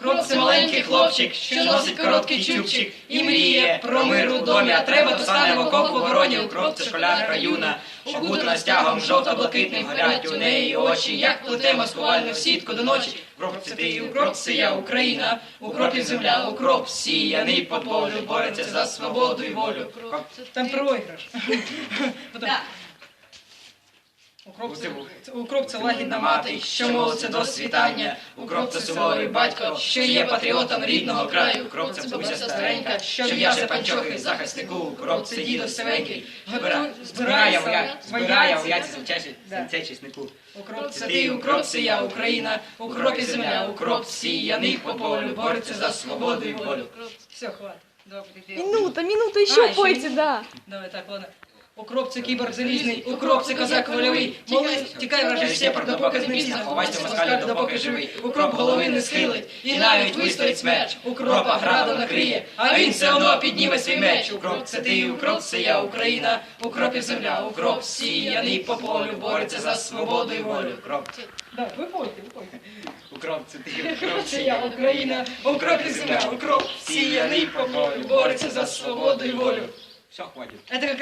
Укроп це маленький хлопчик, що носить короткий чубчик і мріє про мир у домі, а треба, то стане в окоп у вороні. Укроп це школярка юна, що гутна стягом жовто-блакитним горять у неї очі, як плете маскувальну сітку до ночі. Укроп це ти, укроп це я, Україна, укропів земля, укроп сіяний по полю, бореться за свободу і волю. Там проіграш. Укроп це, укроп це лагідна мати, що молиться до світання. Укроп це суворий батько, що є патріотом рідного краю. Укроп це бабуся старенька, що в'яже панчохи захиснику. Укроп це дідо сивенький, збира- збирає воя- збирає вояці за чеснику. Укроп це ти, укроп це я, Україна, укроп і земля, укроп сіяний по полю, бореться за свободу і волю. Все, хватит. Минута, минута, А, еще еще пойте, не- да. Давай так, ладно. Укроп це кіборг залізний, укроп це козак вольовий. Молись, тікай враже сепар, допоки не пізно, ховайся москалю, допоки живий. Укроп голови не схилить, і навіть вистоїть смерч. Укропа градом накриє, а він все одно підніме свій меч. Укроп це ти, укроп це я, Україна, укропів земля, укроп сіяний по полю, бореться за свободу і волю. Укроп. Давай, ви пойте, ви пойте. Укроп це ти, Укроп це я, Україна, укроп і земля, укроп сіяний по полю, бореться за свободу і волю. Все, хватит. Это как